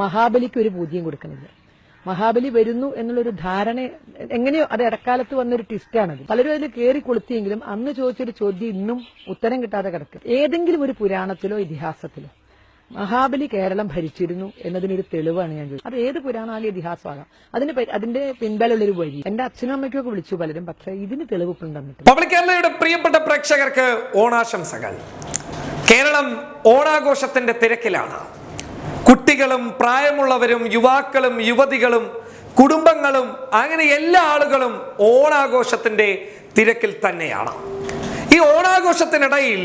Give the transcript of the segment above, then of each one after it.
മഹാബലിക്ക് ഒരു പൂജ്യം കൊടുക്കുന്നില്ല മഹാബലി വരുന്നു എന്നുള്ളൊരു ധാരണ എങ്ങനെയോ അത് ഇടക്കാലത്ത് വന്നൊരു ട്വിസ്റ്റാണത് പലരും അതിൽ കയറി കൊളുത്തിയെങ്കിലും അന്ന് ചോദിച്ചൊരു ചോദ്യം ഇന്നും ഉത്തരം കിട്ടാതെ കിടക്കും. ഏതെങ്കിലും ഒരു പുരാണത്തിലോ ഇതിഹാസത്തിലോ മഹാബലി കേരളം ഭരിച്ചിരുന്നു എന്നതിനൊരു തെളിവാണ് ഞാൻ ചോദിച്ചത്. അത് ഏത് പുരാണാലും ഇതിഹാസമാകാം? അതിന് അതിന്റെ പിൻബലുള്ളൊരു വഴി എന്റെ അച്ഛനും അമ്മയ്ക്കൊക്കെ വിളിച്ചു പലരും പക്ഷെ ഇതിന് തെളിവ് കേരളയുടെ പ്രിയപ്പെട്ട പ്രേക്ഷകർക്ക് ഓണാശംസകൾ. കേരളം ഓണാഘോഷത്തിന്റെ തിരക്കിലാണ്. കുട്ടികളും പ്രായമുള്ളവരും യുവാക്കളും യുവതികളും കുടുംബങ്ങളും അങ്ങനെ എല്ലാ ആളുകളും ഓണാഘോഷത്തിന്റെ തിരക്കിൽ തന്നെയാണ്. ഈ ഓണാഘോഷത്തിനിടയിൽ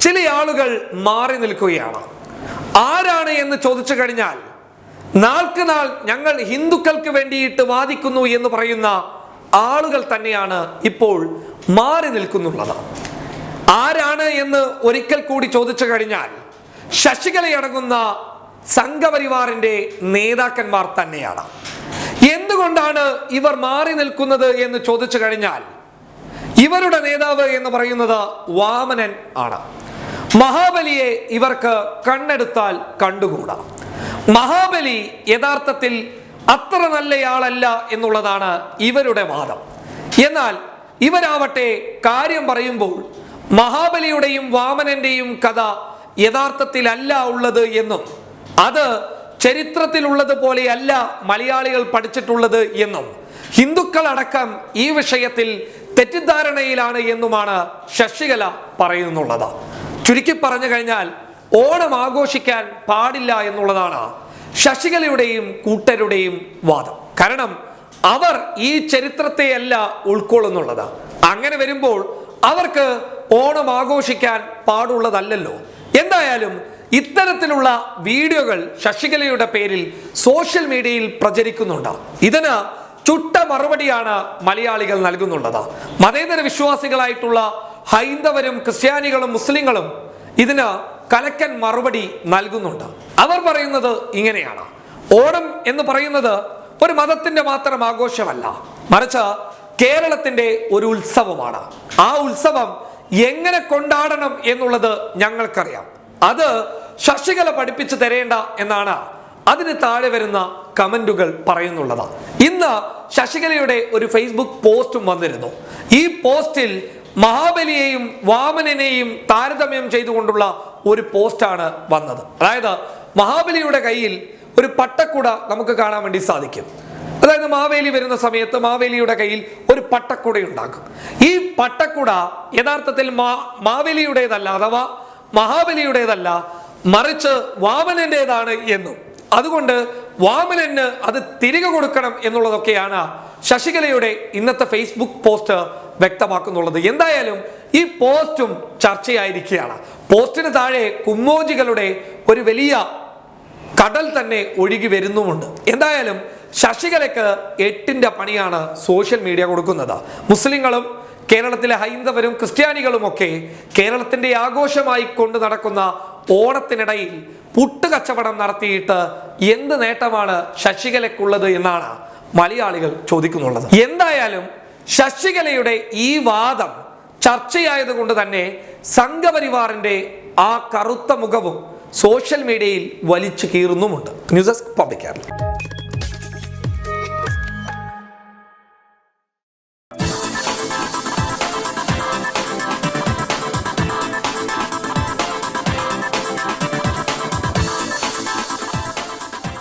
ചില ആളുകൾ മാറി നിൽക്കുകയാണ്. ആരാണ് എന്ന് ചോദിച്ചു കഴിഞ്ഞാൽ നാൾക്ക് നാൾ ഞങ്ങൾ ഹിന്ദുക്കൾക്ക് വേണ്ടിയിട്ട് വാദിക്കുന്നു എന്ന് പറയുന്ന ആളുകൾ തന്നെയാണ് ഇപ്പോൾ മാറി നിൽക്കുന്നുള്ളത്. ആരാണ് എന്ന് ഒരിക്കൽ കൂടി ചോദിച്ചു കഴിഞ്ഞാൽ ശശികലയടങ്ങുന്ന സംഘപരിവാറിന്റെ നേതാക്കന്മാർ തന്നെയാണ്. എന്തുകൊണ്ടാണ് ഇവർ മാറി നിൽക്കുന്നത് എന്ന് ചോദിച്ചു കഴിഞ്ഞാൽ ഇവരുടെ നേതാവ് എന്ന് പറയുന്നത് വാമനൻ ആണ്. മഹാബലിയെ ഇവർക്ക് കണ്ണെടുത്താൽ കണ്ടുകൂടാ. മഹാബലി യഥാർത്ഥത്തിൽ അത്ര നല്ലയാളല്ല എന്നുള്ളതാണ് ഇവരുടെ വാദം. എന്നാൽ ഇവരാവട്ടെ കാര്യം പറയുമ്പോൾ മഹാബലിയുടെയും വാമനന്റെയും കഥ യഥാർത്ഥത്തിലല്ല ഉള്ളത് എന്നും അത് ചരിത്രത്തിലുള്ളത് പോലെയല്ല മലയാളികൾ പഠിച്ചിട്ടുള്ളത് എന്നും ഹിന്ദുക്കളടക്കം ഈ വിഷയത്തിൽ തെറ്റിദ്ധാരണയിലാണ് എന്നുമാണ് ശശികല പറയുന്നുള്ളത്. ചുരുക്കി പറഞ്ഞു കഴിഞ്ഞാൽ ഓണം ആഘോഷിക്കാൻ പാടില്ല എന്നുള്ളതാണ് ശശികലയുടെയും കൂട്ടരുടെയും വാദം. കാരണം അവർ ഈ ചരിത്രത്തെയല്ല ഉൾക്കൊള്ളുന്നുള്ളത്. അങ്ങനെ വരുമ്പോൾ അവർക്ക് ഓണം ആഘോഷിക്കാൻ പാടുള്ളതല്ലല്ലോ. എന്തായാലും ഇത്തരത്തിലുള്ള വീഡിയോകൾ ശശികലയുടെ പേരിൽ സോഷ്യൽ മീഡിയയിൽ പ്രചരിക്കുന്നുണ്ട്. ഇതിന് ചുട്ട മറുപടിയാണ് മലയാളികൾ നൽകുന്നുള്ളത്. മതേതര വിശ്വാസികളായിട്ടുള്ള ഹൈന്ദവരും ക്രിസ്ത്യാനികളും മുസ്ലിങ്ങളും ഇതിന് കലക്കൻ മറുപടി നൽകുന്നുണ്ട്. അവർ പറയുന്നത് ഇങ്ങനെയാണ്. ഓണം എന്ന് പറയുന്നത് ഒരു മതത്തിന്റെ മാത്രം ആഘോഷമല്ല. മറിച്ച് കേരളത്തിന്റെ ഒരു ഉത്സവമാണ്. ആ ഉത്സവം എങ്ങനെ കൊണ്ടാടണം എന്നുള്ളത് ഞങ്ങൾക്കറിയാം. അത് ശശികല പഠിപ്പിച്ചു തരേണ്ട എന്നാണ്. അതിന് താഴെ വരുന്ന കമന്റുകൾ പറയുന്നുള്ളത്. ഇന്ന് ശശികലയുടെ ഒരു ഫേസ്ബുക്ക് പോസ്റ്റും വന്നിരുന്നു. ഈ പോസ്റ്റിൽ മഹാബലിയെയും വാമനെയും താരതമ്യം ചെയ്തുകൊണ്ടുള്ള ഒരു പോസ്റ്റാണ് വന്നത്. അതായത് മഹാബലിയുടെ കയ്യിൽ ഒരു പട്ടക്കുട നമുക്ക് കാണാൻ വേണ്ടി സാധിക്കും. അതായത് മാവേലി വരുന്ന സമയത്ത് മാവേലിയുടെ കയ്യിൽ ഒരു പട്ടക്കുട ഉണ്ടാക്കും ഈ പട്ടക്കുട യഥാർത്ഥത്തിൽ മാ മാവേലിയുടേതല്ല അഥവാ മഹാബലിയുടേതല്ല മറിച്ച് വാമനന്റേതാണ് എന്നും. അതുകൊണ്ട് വാമനന് അത് തിരികെ കൊടുക്കണം എന്നുള്ളതൊക്കെയാണ് ശശികലയുടെ ഇന്നത്തെ ഫേസ്ബുക്ക് പോസ്റ്റ് വ്യക്തമാക്കുന്നുള്ളത്. എന്തായാലും ഈ പോസ്റ്റും ചർച്ചയായിരിക്കുകയാണ്. പോസ്റ്റിന് താഴെ കുമ്മോജികളുടെ ഒരു വലിയ കടൽ തന്നെ ഒഴുകി വരുന്നുമുണ്ട്. എന്തായാലും ശശികലയ്ക്ക് എട്ടിന്റെ പണിയാണ് സോഷ്യൽ മീഡിയ കൊടുക്കുന്നത്. മുസ്ലിങ്ങളും കേരളത്തിലെ ഹൈന്ദവരും ക്രിസ്ത്യാനികളുമൊക്കെ കേരളത്തിന്റെ ആഘോഷമായി കൊണ്ട് നടക്കുന്ന ഓണത്തിനിടയിൽ പുട്ടുകച്ചവടം നടത്തിയിട്ട് എന്ത് നേട്ടമാണ് ശശികലയ്ക്കുള്ളത് എന്നാണ് മലയാളികൾ ചോദിക്കുന്നുള്ളത്. എന്തായാലും ശശികലയുടെ ഈ വാദം ചർച്ചയായതുകൊണ്ട് തന്നെ സംഘപരിവാറിന്റെ ആ കറുത്ത മുഖവും സോഷ്യൽ മീഡിയയിൽ വലിച്ചു കീറുന്നുമുണ്ട്. News desk public